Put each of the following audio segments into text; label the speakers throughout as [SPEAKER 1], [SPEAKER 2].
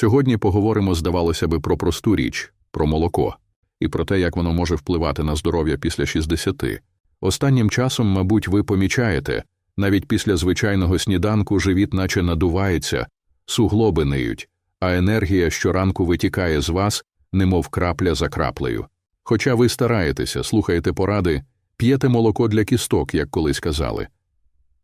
[SPEAKER 1] Сьогодні поговоримо, здавалося би, про просту річ, про молоко, і про те, як воно може впливати на здоров'я після 60. Останнім часом, мабуть, ви помічаєте, навіть після звичайного сніданку живіт наче надувається, суглоби ниють, а енергія щоранку витікає з вас, немов крапля за краплею. Хоча ви стараєтеся, слухаєте поради, п'єте молоко для кісток, як колись казали.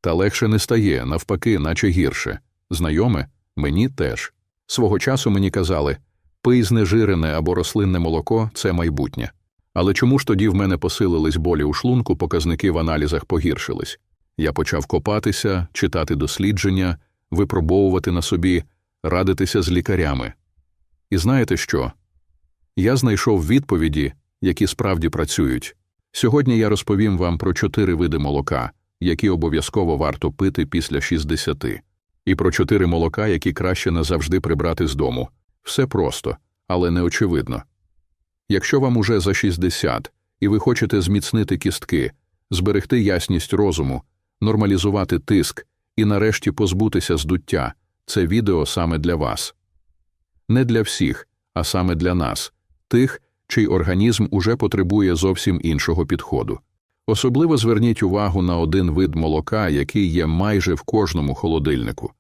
[SPEAKER 1] Та легше не стає, навпаки, наче гірше. Знайоме? Мені теж. Свого часу мені казали пий знежирене або рослинне молоко це майбутнє. Але чому ж тоді в мене посилились болі у шлунку, показники в аналізах погіршились? Я почав копатися, читати дослідження, випробовувати на собі, радитися з лікарями. І знаєте що? Я знайшов відповіді, які справді працюють. Сьогодні я розповім вам про чотири види молока, які обов'язково варто пити після 60, і про чотири молока, які краще назавжди прибрати з дому. Все просто, але не очевидно. Якщо вам уже за 60 і ви хочете зміцнити кістки, зберегти ясність розуму, нормалізувати тиск і нарешті позбутися здуття, це відео саме для вас. Не для всіх, а саме для нас, тих, чий організм уже потребує зовсім іншого підходу. Особливо зверніть увагу на один вид молока, який є майже в кожному холодильнику.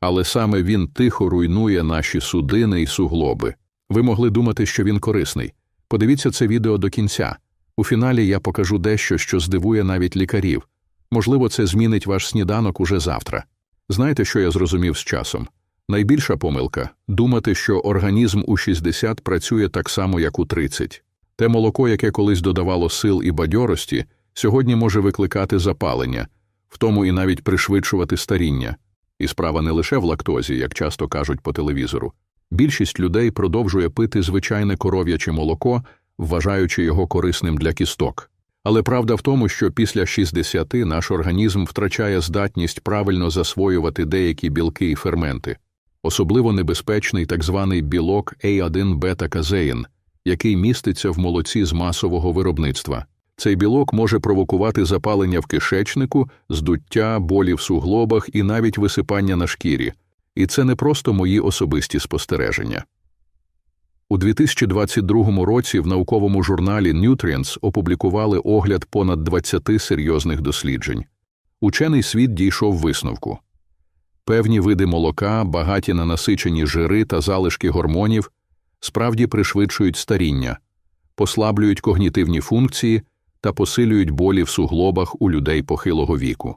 [SPEAKER 1] Але саме він тихо руйнує наші судини і суглоби. Ви могли думати, що він корисний. Подивіться це відео до кінця. У фіналі я покажу дещо, що здивує навіть лікарів. Можливо, це змінить ваш сніданок уже завтра. Знаєте, що я зрозумів з часом? Найбільша помилка думати, що організм у 60 працює так само, як у 30. Те молоко, яке колись додавало сил і бадьорості, сьогодні може викликати запалення, в тому і навіть пришвидшувати старіння. І справа не лише в лактозі, як часто кажуть по телевізору. Більшість людей продовжує пити звичайне коров'яче молоко, вважаючи його корисним для кісток. Але правда в тому, що після 60 наш організм втрачає здатність правильно засвоювати деякі білки і ферменти. Особливо небезпечний так званий білок A1 бета-казеїн, який міститься в молоці з масового виробництва. Цей білок може провокувати запалення в кишечнику, здуття, болі в суглобах і навіть висипання на шкірі. І це не просто мої особисті спостереження. У 2022 році в науковому журналі Nutrients опублікували огляд понад 20 серйозних досліджень. Учений світ дійшов висновку. Певні види молока, багаті на насичені жири та залишки гормонів, справді пришвидшують старіння, послаблюють когнітивні функції та посилюють болі в суглобах у людей похилого віку.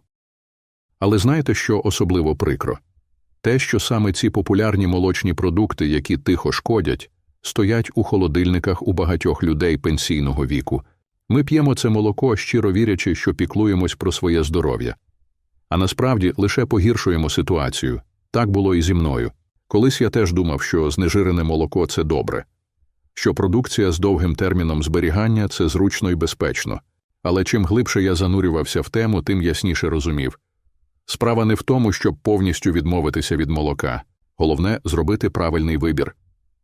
[SPEAKER 1] Але знаєте, що особливо прикро? Те, що саме ці популярні молочні продукти, які тихо шкодять, стоять у холодильниках у багатьох людей пенсійного віку. Ми п'ємо це молоко, щиро вірячи, що піклуємось про своє здоров'я. А насправді лише погіршуємо ситуацію. Так було і зі мною. Колись я теж думав, що знежирене молоко це добре, що продукція з довгим терміном зберігання це зручно і безпечно. Але чим глибше я занурювався в тему, тим ясніше розумів. Справа не в тому, щоб повністю відмовитися від молока, головне зробити правильний вибір.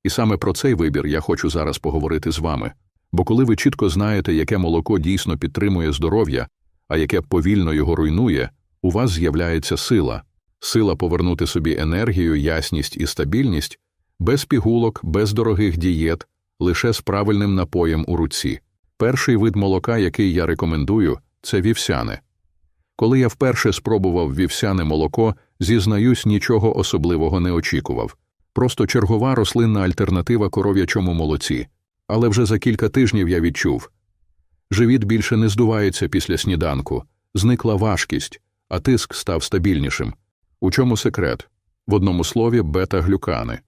[SPEAKER 1] І саме про цей вибір я хочу зараз поговорити з вами. Бо коли ви чітко знаєте, яке молоко дійсно підтримує здоров'я, а яке повільно його руйнує, у вас з'являється сила, сила повернути собі енергію, ясність і стабільність без пігулок, без дорогих дієт, лише з правильним напоєм у руці. Перший вид молока, який я рекомендую, це вівсяне. Коли я вперше спробував вівсяне молоко, зізнаюсь, нічого особливого не очікував. Просто чергова рослинна альтернатива коров'ячому молоці. Але вже за кілька тижнів я відчув живіт більше не здувається після сніданку, зникла важкість, а тиск став стабільнішим. У чому секрет? В одному слові бета-глюкани.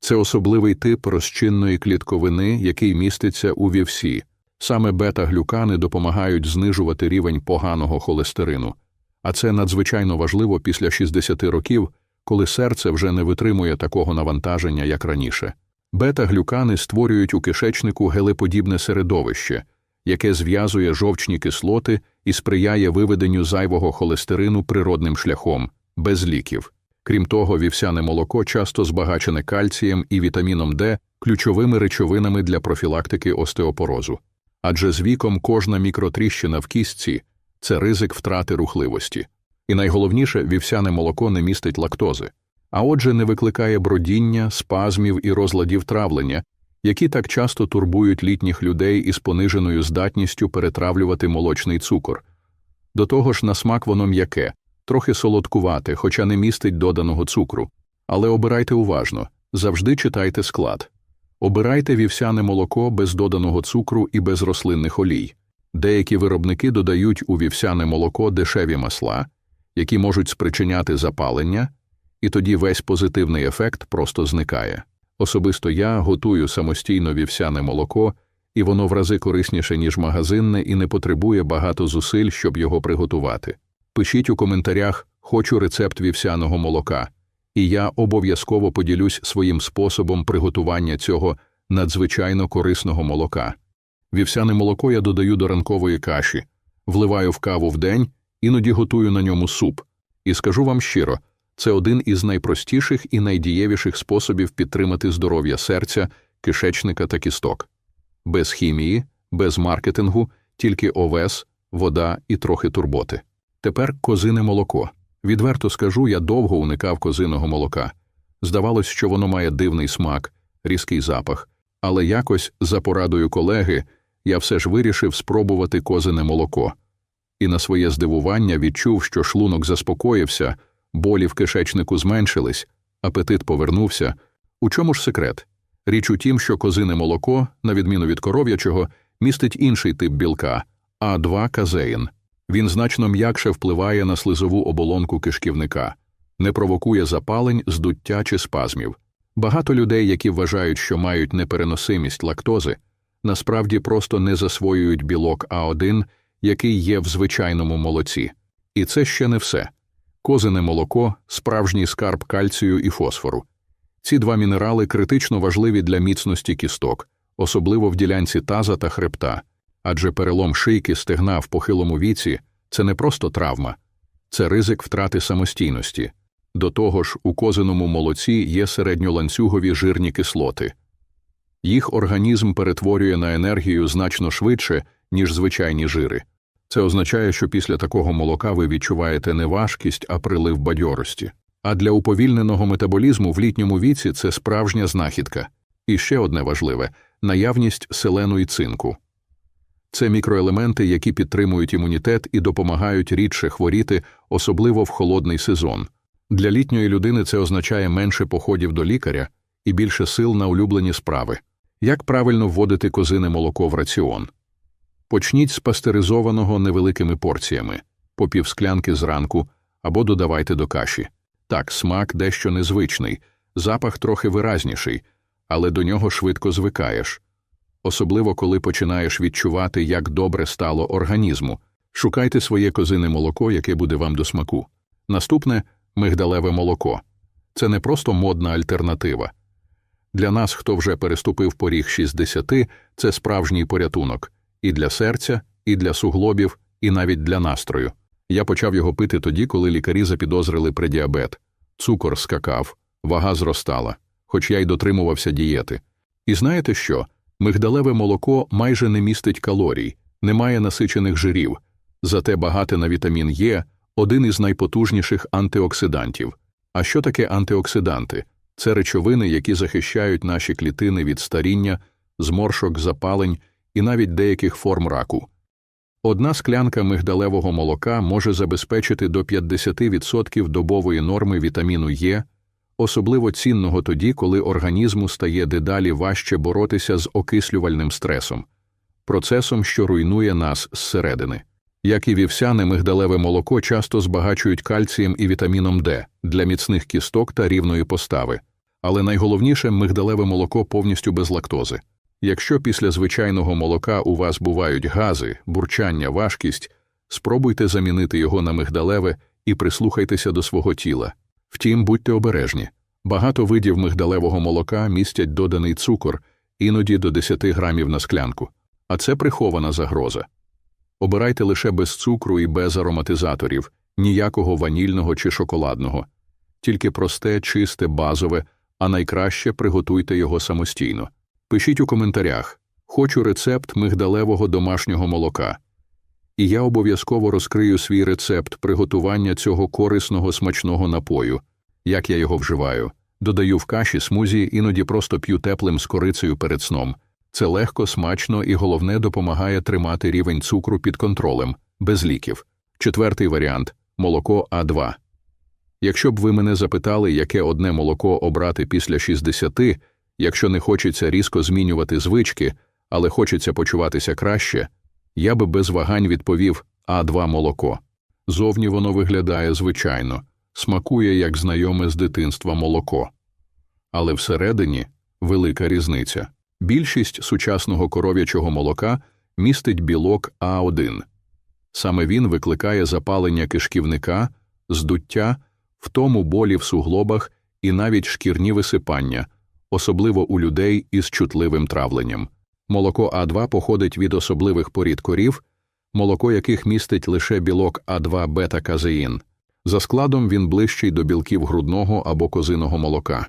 [SPEAKER 1] Це особливий тип розчинної клітковини, який міститься у вівсі. Саме бета-глюкани допомагають знижувати рівень поганого холестерину, а це надзвичайно важливо після 60 років, коли серце вже не витримує такого навантаження, як раніше. Бета-глюкани створюють у кишечнику гелеподібне середовище, яке зв'язує жовчні кислоти і сприяє виведенню зайвого холестерину природним шляхом, без ліків. Крім того, вівсяне молоко часто збагачене кальцієм і вітаміном Д, ключовими речовинами для профілактики остеопорозу. Адже з віком кожна мікротріщина в кістці це ризик втрати рухливості. І найголовніше, вівсяне молоко не містить лактози. а отже, не викликає бродіння, спазмів і розладів травлення, які так часто турбують літніх людей із пониженою здатністю перетравлювати молочний цукор. До того ж, на смак воно м'яке, трохи солодкувате, хоча не містить доданого цукру. Але обирайте уважно, завжди читайте склад. Обирайте вівсяне молоко без доданого цукру і без рослинних олій. Деякі виробники додають у вівсяне молоко дешеві масла, які можуть спричиняти запалення, і тоді весь позитивний ефект просто зникає. Особисто я готую самостійно вівсяне молоко, і воно в рази корисніше, ніж магазинне, і не потребує багато зусиль, щоб його приготувати. Пишіть у коментарях Хочу рецепт вівсяного молока, і я обов'язково поділюсь своїм способом приготування цього надзвичайно корисного молока. Вівсяне молоко я додаю до ранкової каші, вливаю в каву в день, іноді готую на ньому суп. І скажу вам щиро, це один із найпростіших і найдієвіших способів підтримати здоров'я серця, кишечника та кісток. Без хімії, без маркетингу, тільки овес, вода і трохи турботи. Тепер козине молоко. Відверто скажу, я довго уникав козиного молока. Здавалось, що воно має дивний смак, різкий запах, але якось, за порадою колеги, я все ж вирішив спробувати козине молоко. І на своє здивування відчув, що шлунок заспокоївся, болі в кишечнику зменшились, апетит повернувся. У чому ж секрет? Річ у тім, що козине молоко, на відміну від коров'ячого, містить інший тип білка а 2 казеїн. Він значно м'якше впливає на слизову оболонку кишківника, не провокує запалень, здуття чи спазмів. Багато людей, які вважають, що мають непереносимість лактози, насправді просто не засвоюють білок А1, який є в звичайному молоці. І це ще не все. Козине молоко справжній скарб кальцію і фосфору. Ці два мінерали критично важливі для міцності кісток, особливо в ділянці таза та хребта, адже перелом шийки стегна в похилому віці це не просто травма, це ризик втрати самостійності. До того ж, у козиному молоці є середньоланцюгові жирні кислоти. Їх організм перетворює на енергію значно швидше, ніж звичайні жири. Це означає, що після такого молока ви відчуваєте не важкість, а прилив бадьорості. А для уповільненого метаболізму в літньому віці це справжня знахідка. І ще одне важливе наявність селену і цинку. Це мікроелементи, які підтримують імунітет і допомагають рідше хворіти, особливо в холодний сезон. Для літньої людини це означає менше походів до лікаря і більше сил на улюблені справи. Як правильно вводити козине молоко в раціон? Почніть з пастеризованого невеликими порціями, по півсклянки зранку або додавайте до каші. Так, смак дещо незвичний, запах трохи виразніший, але до нього швидко звикаєш. Особливо коли починаєш відчувати, як добре стало організму. Шукайте своє козине молоко, яке буде вам до смаку. Наступне мигдалеве молоко. Це не просто модна альтернатива. Для нас, хто вже переступив поріг 60, це справжній порятунок і для серця, і для суглобів, і навіть для настрою. Я почав його пити тоді, коли лікарі запідозрили предіабет. Цукор скакав, вага зростала, хоч я й дотримувався дієти. І знаєте що? Мигдалеве молоко майже не містить калорій, не має насичених жирів, зате багате на вітамін Е один із найпотужніших антиоксидантів. А що таке антиоксиданти? Це речовини, які захищають наші клітини від старіння, зморшок, запалень і навіть деяких форм раку. Одна склянка мигдалевого молока може забезпечити до 50% добової норми вітаміну Е, особливо цінного тоді, коли організму стає дедалі важче боротися з окислювальним стресом, процесом, що руйнує нас зсередини. Як і вівсяне мигдалеве молоко часто збагачують кальцієм і вітаміном Д для міцних кісток та рівної постави, але найголовніше мигдалеве молоко повністю без лактози. Якщо після звичайного молока у вас бувають гази, бурчання, важкість, спробуйте замінити його на мигдалеве і прислухайтеся до свого тіла. Втім, будьте обережні. Багато видів мигдалевого молока містять доданий цукор, іноді до 10 грамів на склянку, а це прихована загроза. Обирайте лише без цукру і без ароматизаторів, ніякого ванільного чи шоколадного, тільки просте, чисте, базове, а найкраще приготуйте його самостійно. Пишіть у коментарях Хочу рецепт мигдалевого домашнього молока. І я обов'язково розкрию свій рецепт приготування цього корисного смачного напою. Як я його вживаю? Додаю в каші смузі, іноді просто п'ю теплим з корицею перед сном. Це легко, смачно і головне допомагає тримати рівень цукру під контролем, без ліків. Четвертий варіант молоко А2. Якщо б ви мене запитали, яке одне молоко обрати після 60, якщо не хочеться різко змінювати звички, але хочеться почуватися краще, я би без вагань відповів А2 молоко. Зовні воно виглядає звичайно, смакує як знайоме з дитинства молоко. Але всередині велика різниця. Більшість сучасного коров'ячого молока містить білок А1. Саме він викликає запалення кишківника, здуття, втому болі в суглобах і навіть шкірні висипання, особливо у людей із чутливим травленням. Молоко А2 походить від особливих порід корів, молоко яких містить лише білок А2 бета-казеїн. За складом він ближчий до білків грудного або козиного молока.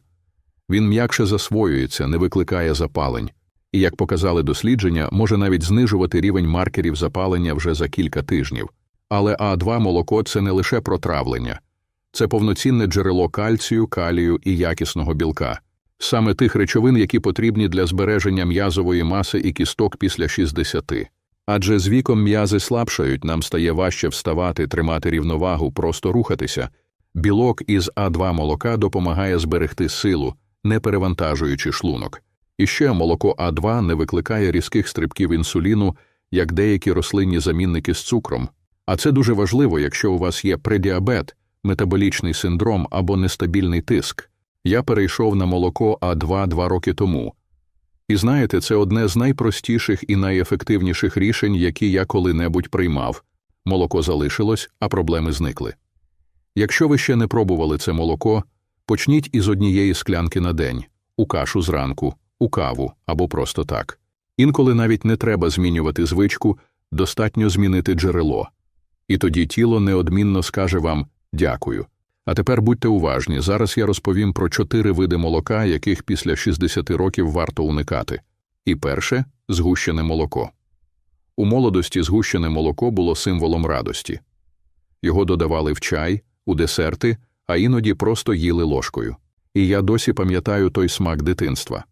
[SPEAKER 1] Він м'якше засвоюється, не викликає запалень, і, як показали дослідження, може навіть знижувати рівень маркерів запалення вже за кілька тижнів. Але А2 молоко це не лише про травлення, це повноцінне джерело кальцію, калію і якісного білка, саме тих речовин, які потрібні для збереження м'язової маси і кісток після 60. Адже з віком м'язи слабшають, нам стає важче вставати, тримати рівновагу, просто рухатися. Білок із А2 молока допомагає зберегти силу, не перевантажуючи шлунок. І ще молоко А2 не викликає різких стрибків інсуліну, як деякі рослинні замінники з цукром. А це дуже важливо, якщо у вас є предіабет, метаболічний синдром або нестабільний тиск. Я перейшов на молоко А2 два роки тому. І знаєте, це одне з найпростіших і найефективніших рішень, які я коли-небудь приймав. Молоко залишилось, а проблеми зникли. Якщо ви ще не пробували це молоко, почніть із однієї склянки на день, у кашу зранку, у каву або просто так. Інколи навіть не треба змінювати звичку, достатньо змінити джерело. І тоді тіло неодмінно скаже вам дякую. А тепер будьте уважні, зараз я розповім про чотири види молока, яких після 60 років варто уникати. І перше згущене молоко. У молодості згущене молоко було символом радості. Його додавали в чай, у десерти, а іноді просто їли ложкою. І я досі пам'ятаю той смак дитинства.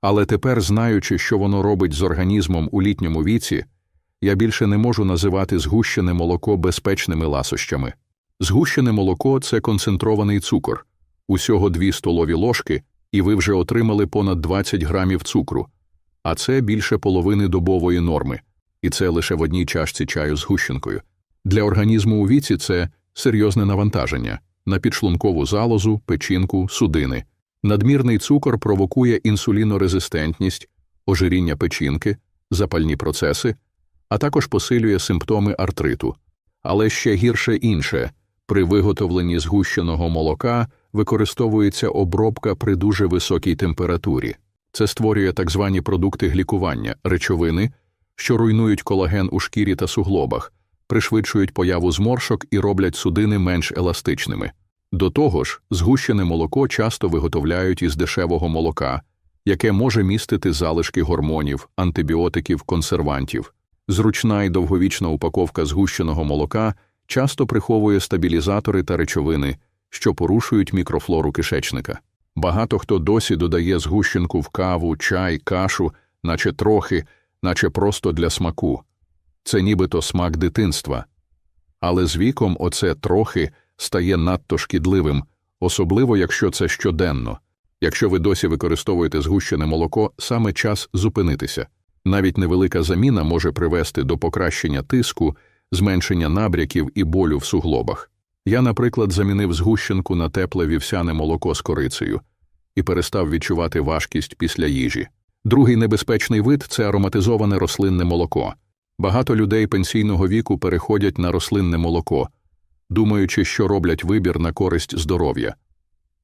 [SPEAKER 1] Але тепер, знаючи, що воно робить з організмом у літньому віці, я більше не можу називати згущене молоко безпечними ласощами. Згущене молоко це концентрований цукор, усього 2 столові ложки, і ви вже отримали понад 20 грамів цукру, а це більше половини добової норми, і це лише в одній чашці чаю з гущенкою. Для організму у віці це серйозне навантаження на підшлункову залозу, печінку, судини. Надмірний цукор провокує інсулінорезистентність, ожиріння печінки, запальні процеси, а також посилює симптоми артриту. Але ще гірше інше при виготовленні згущеного молока використовується обробка при дуже високій температурі. Це створює так звані продукти глікування, речовини, що руйнують колаген у шкірі та суглобах, пришвидшують появу зморшок і роблять судини менш еластичними. До того ж, згущене молоко часто виготовляють із дешевого молока, яке може містити залишки гормонів, антибіотиків, консервантів. Зручна і довговічна упаковка згущеного молока часто приховує стабілізатори та речовини, що порушують мікрофлору кишечника. Багато хто досі додає згущенку в каву, чай, кашу, наче трохи, наче просто для смаку. Це нібито смак дитинства. Але з віком оце трохи стає надто шкідливим, особливо якщо це щоденно. Якщо ви досі використовуєте згущене молоко, саме час зупинитися. Навіть невелика заміна може привести до покращення тиску, зменшення набряків і болю в суглобах. Я, наприклад, замінив згущенку на тепле вівсяне молоко з корицею і перестав відчувати важкість після їжі. Другий небезпечний вид це ароматизоване рослинне молоко. Багато людей пенсійного віку переходять на рослинне молоко, думаючи, що роблять вибір на користь здоров'я.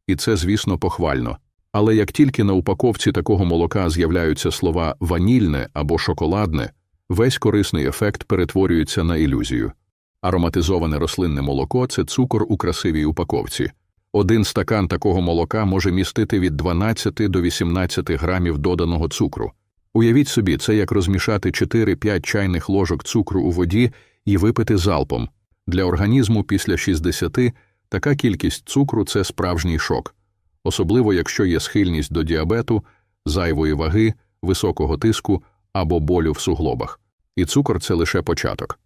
[SPEAKER 1] І це, звісно, похвально. Але як тільки на упаковці такого молока з'являються слова ванільне або шоколадне, весь корисний ефект перетворюється на ілюзію. Ароматизоване рослинне молоко це цукор у красивій упаковці. Один стакан такого молока може містити від 12 до 18 грамів доданого цукру. Уявіть собі, це як розмішати 4-5 чайних ложок цукру у воді і випити залпом. Для організму після 60 Така кількість цукру це справжній шок, особливо якщо є схильність до діабету, зайвої ваги, високого тиску або болю в суглобах. І цукор це лише початок.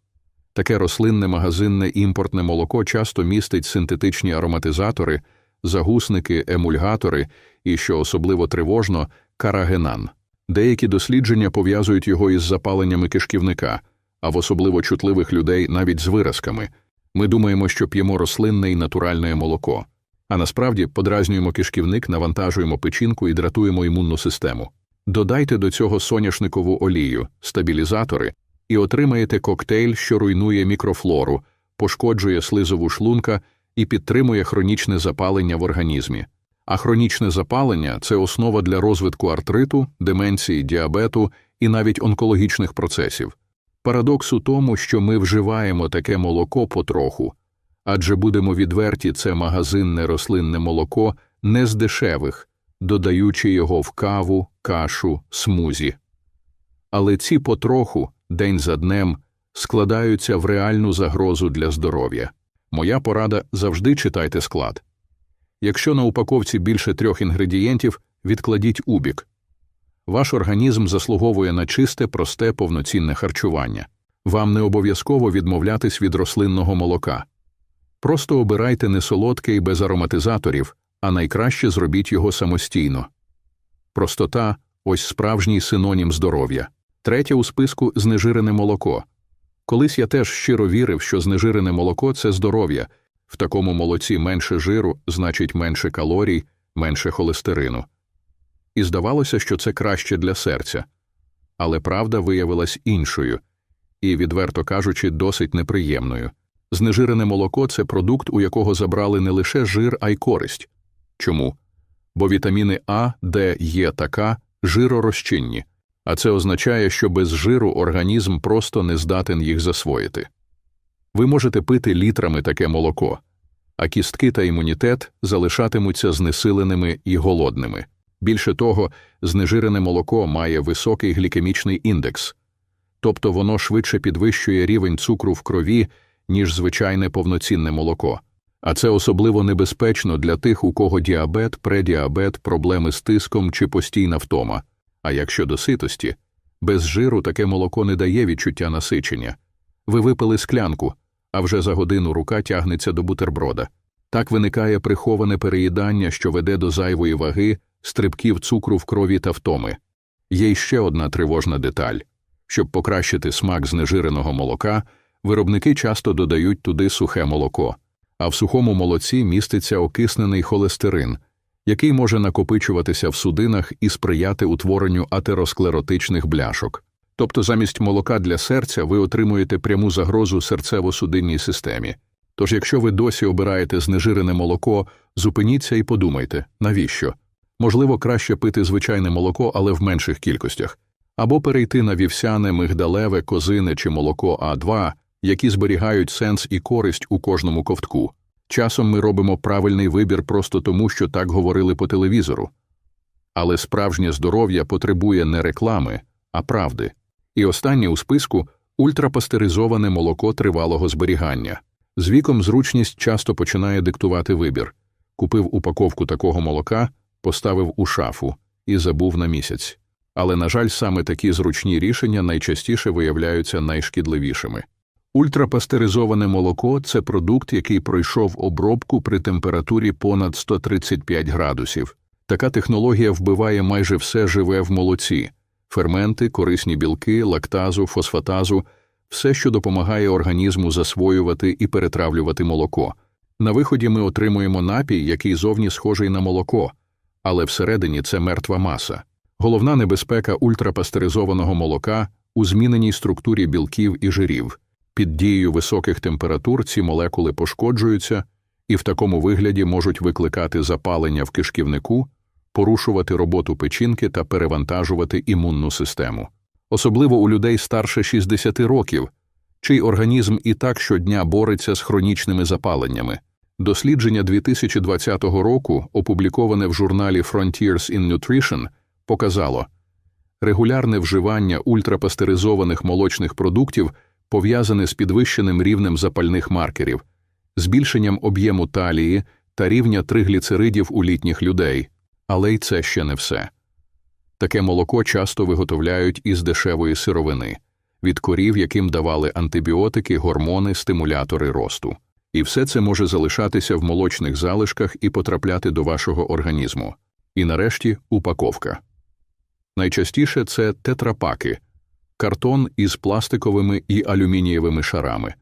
[SPEAKER 1] Таке рослинне магазинне імпортне молоко часто містить синтетичні ароматизатори, загусники, емульгатори і, що особливо тривожно, карагенан. Деякі дослідження пов'язують його із запаленнями кишківника, а в особливо чутливих людей навіть з виразками. Ми думаємо, що п'ємо рослинне і натуральне молоко, а насправді подразнюємо кишківник, навантажуємо печінку і дратуємо імунну систему. Додайте до цього соняшникову олію, стабілізатори і отримаєте коктейль, що руйнує мікрофлору, пошкоджує слизову шлунка і підтримує хронічне запалення в організмі. А хронічне запалення це основа для розвитку артриту, деменції, діабету і навіть онкологічних процесів. Парадокс у тому, що ми вживаємо таке молоко потроху, адже будемо відверті, це магазинне рослинне молоко не з дешевих, додаючи його в каву, кашу, смузі. Але ці потроху, день за днем, складаються в реальну загрозу для здоров'я. Моя порада завжди читайте склад. Якщо на упаковці більше трьох інгредієнтів, відкладіть убік. Ваш організм заслуговує на чисте, просте, повноцінне харчування. Вам не обов'язково відмовлятись від рослинного молока. Просто обирайте не солодке і без ароматизаторів, а найкраще зробіть його самостійно. Простота ось справжній синонім здоров'я. Третє у списку знежирене молоко. Колись я теж щиро вірив, що знежирене молоко це здоров'я. В такому молоці менше жиру, значить менше калорій, менше холестерину. І здавалося, що це краще для серця. Але правда виявилась іншою і, відверто кажучи, досить неприємною. Знежирене молоко це продукт, у якого забрали не лише жир, а й користь. Чому? Бо вітаміни А, Д, Е та К жиророзчинні, а це означає, що без жиру організм просто не здатен їх засвоїти. Ви можете пити літрами таке молоко, а кістки та імунітет залишатимуться знесиленими і голодними. Більше того, знежирене молоко має високий глікемічний індекс, тобто воно швидше підвищує рівень цукру в крові, ніж звичайне повноцінне молоко. А це особливо небезпечно для тих, у кого діабет, предіабет, проблеми з тиском чи постійна втома. А якщо до ситості, без жиру таке молоко не дає відчуття насичення. Ви випили склянку, а вже за годину рука тягнеться до бутерброда. Так виникає приховане переїдання, що веде до зайвої ваги, стрибків цукру в крові та втоми. Є ще одна тривожна деталь щоб покращити смак знежиреного молока, виробники часто додають туди сухе молоко, а в сухому молоці міститься окиснений холестерин, який може накопичуватися в судинах і сприяти утворенню атеросклеротичних бляшок. Тобто замість молока для серця ви отримуєте пряму загрозу серцево-судинній системі. Тож, якщо ви досі обираєте знежирене молоко, зупиніться і подумайте, навіщо? Можливо, краще пити звичайне молоко, але в менших кількостях, або перейти на вівсяне, мигдалеве, козине чи молоко А2, які зберігають сенс і користь у кожному ковтку. Часом ми робимо правильний вибір просто тому, що так говорили по телевізору. Але справжнє здоров'я потребує не реклами, а правди. І останнє у списку ультрапастеризоване молоко тривалого зберігання. З віком зручність часто починає диктувати вибір. Купив упаковку такого молока, поставив у шафу і забув на місяць. Але, на жаль, саме такі зручні рішення найчастіше виявляються найшкідливішими. Ультрапастеризоване молоко це продукт, який пройшов обробку при температурі понад 135 градусів. Така технологія вбиває майже все живе в молоці ферменти, корисні білки, лактазу, фосфатазу, все, що допомагає організму засвоювати і перетравлювати молоко. На виході ми отримуємо напій, який зовні схожий на молоко, але всередині це мертва маса. Головна небезпека ультрапастеризованого молока у зміненій структурі білків і жирів. Під дією високих температур ці молекули пошкоджуються і в такому вигляді можуть викликати запалення в кишківнику, порушувати роботу печінки та перевантажувати імунну систему. Особливо у людей старше 60 років, чий організм і так щодня бореться з хронічними запаленнями. Дослідження 2020 року, опубліковане в журналі Frontiers in Nutrition, показало регулярне вживання ультрапастеризованих молочних продуктів пов'язане з підвищеним рівнем запальних маркерів, збільшенням об'єму талії та рівня тригліцеридів у літніх людей. Але й це ще не все. Таке молоко часто виготовляють із дешевої сировини, від корів, яким давали антибіотики, гормони, стимулятори росту. І все це може залишатися в молочних залишках і потрапляти до вашого організму. І нарешті упаковка. Найчастіше це тетрапаки, картон із пластиковими і алюмінієвими шарами.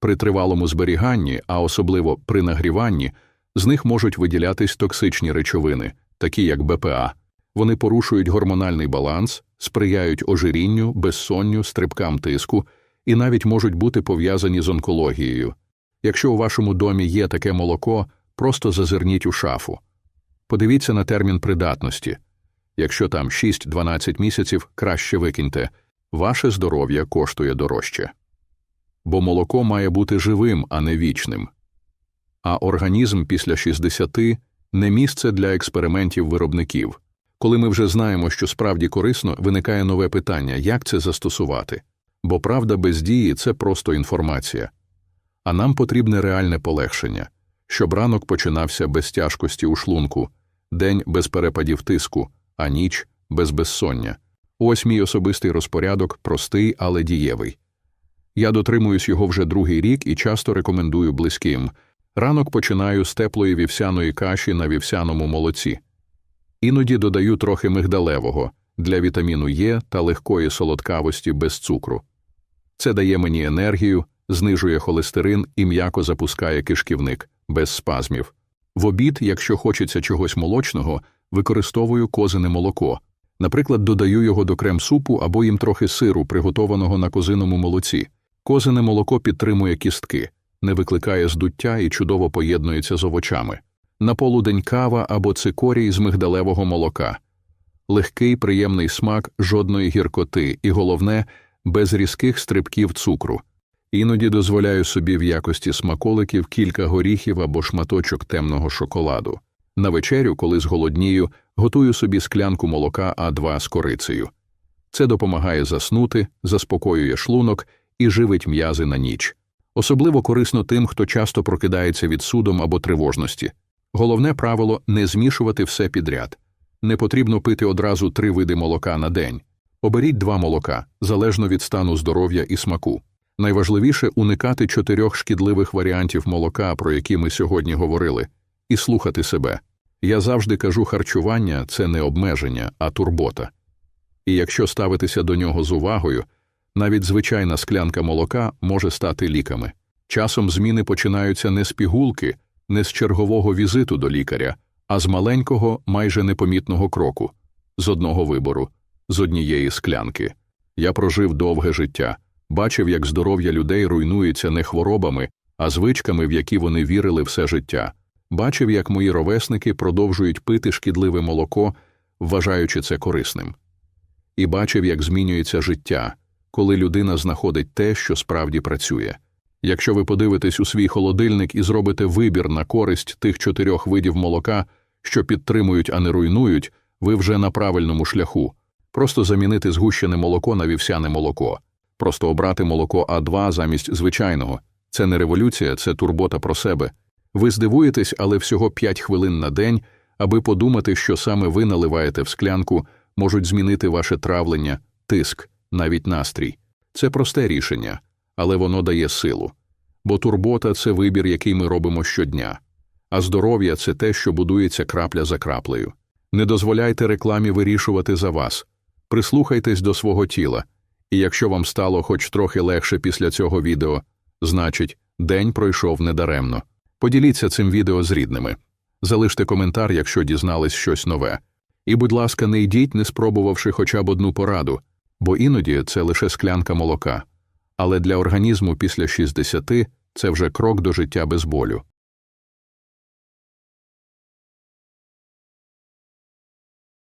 [SPEAKER 1] При тривалому зберіганні, а особливо при нагріванні, з них можуть виділятись токсичні речовини, такі як БПА. Вони порушують гормональний баланс, сприяють ожирінню, безсонню, стрибкам тиску і навіть можуть бути пов'язані з онкологією. Якщо у вашому домі є таке молоко, просто зазирніть у шафу. Подивіться на термін придатності. Якщо там 6-12 місяців, краще викиньте. Ваше здоров'я коштує дорожче. Бо молоко має бути живим, а не вічним. А організм після 60 – не місце для експериментів виробників. Коли ми вже знаємо, що справді корисно, виникає нове питання, як це застосувати. Бо правда без дії це просто інформація. А нам потрібне реальне полегшення, щоб ранок починався без тяжкості у шлунку, день без перепадів тиску, а ніч без безсоння. Ось мій особистий розпорядок, простий, але дієвий. Я дотримуюсь його вже другий рік і часто рекомендую близьким. Ранок починаю з теплої вівсяної каші на вівсяному молоці. Іноді додаю трохи мигдалевого для вітаміну Е та легкої солодкавості без цукру. Це дає мені енергію, знижує холестерин і м'яко запускає кишківник без спазмів. В обід, якщо хочеться чогось молочного, використовую козине молоко. Наприклад, додаю його до крем-супу або їм трохи сиру, приготованого на козиному молоці. Козине молоко підтримує кістки, не викликає здуття і чудово поєднується з овочами. На полудень кава або цикорій з мигдалевого молока. Легкий приємний смак жодної гіркоти і, головне, без різких стрибків цукру. Іноді дозволяю собі в якості смаколиків кілька горіхів або шматочок темного шоколаду. На вечерю, коли зголоднію, готую собі склянку молока А2 з корицею. Це допомагає заснути, заспокоює шлунок і живить м'язи на ніч. Особливо корисно тим, хто часто прокидається від судом або тривожності. Головне правило не змішувати все підряд. Не потрібно пити одразу три види молока на день. Оберіть два молока, залежно від стану здоров'я і смаку. Найважливіше уникати чотирьох шкідливих варіантів молока, про які ми сьогодні говорили, і слухати себе. Я завжди кажу, харчування це не обмеження, а турбота. І якщо ставитися до нього з увагою, навіть звичайна склянка молока може стати ліками. Часом зміни починаються не з пігулки, не з чергового візиту до лікаря, а з маленького, майже непомітного кроку, з одного вибору, з однієї склянки. Я прожив довге життя, бачив, як здоров'я людей руйнується не хворобами, а звичками, в які вони вірили все життя. Бачив, як мої ровесники продовжують пити шкідливе молоко, вважаючи це корисним. І бачив, як змінюється життя, коли людина знаходить те, що справді працює. Якщо ви подивитесь у свій холодильник і зробите вибір на користь тих чотирьох видів молока, що підтримують, а не руйнують, ви вже на правильному шляху. Просто замінити згущене молоко на вівсяне молоко, просто обрати молоко А2 замість звичайного. Це не революція, це турбота про себе. Ви здивуєтесь, але всього 5 хвилин на день, аби подумати, що саме ви наливаєте в склянку, можуть змінити ваше травлення, тиск, навіть настрій. Це просте рішення, але воно дає силу. Бо турбота це вибір, який ми робимо щодня, а здоров'я це те, що будується крапля за краплею. Не дозволяйте рекламі вирішувати за вас, прислухайтесь до свого тіла, і якщо вам стало хоч трохи легше після цього відео, значить, день пройшов недаремно. Поділіться цим відео з рідними, залиште коментар, якщо дізнались щось нове. І, будь ласка, не йдіть, не спробувавши хоча б одну пораду, бо іноді це лише склянка молока. Але для організму після 60 це вже крок до життя без болю.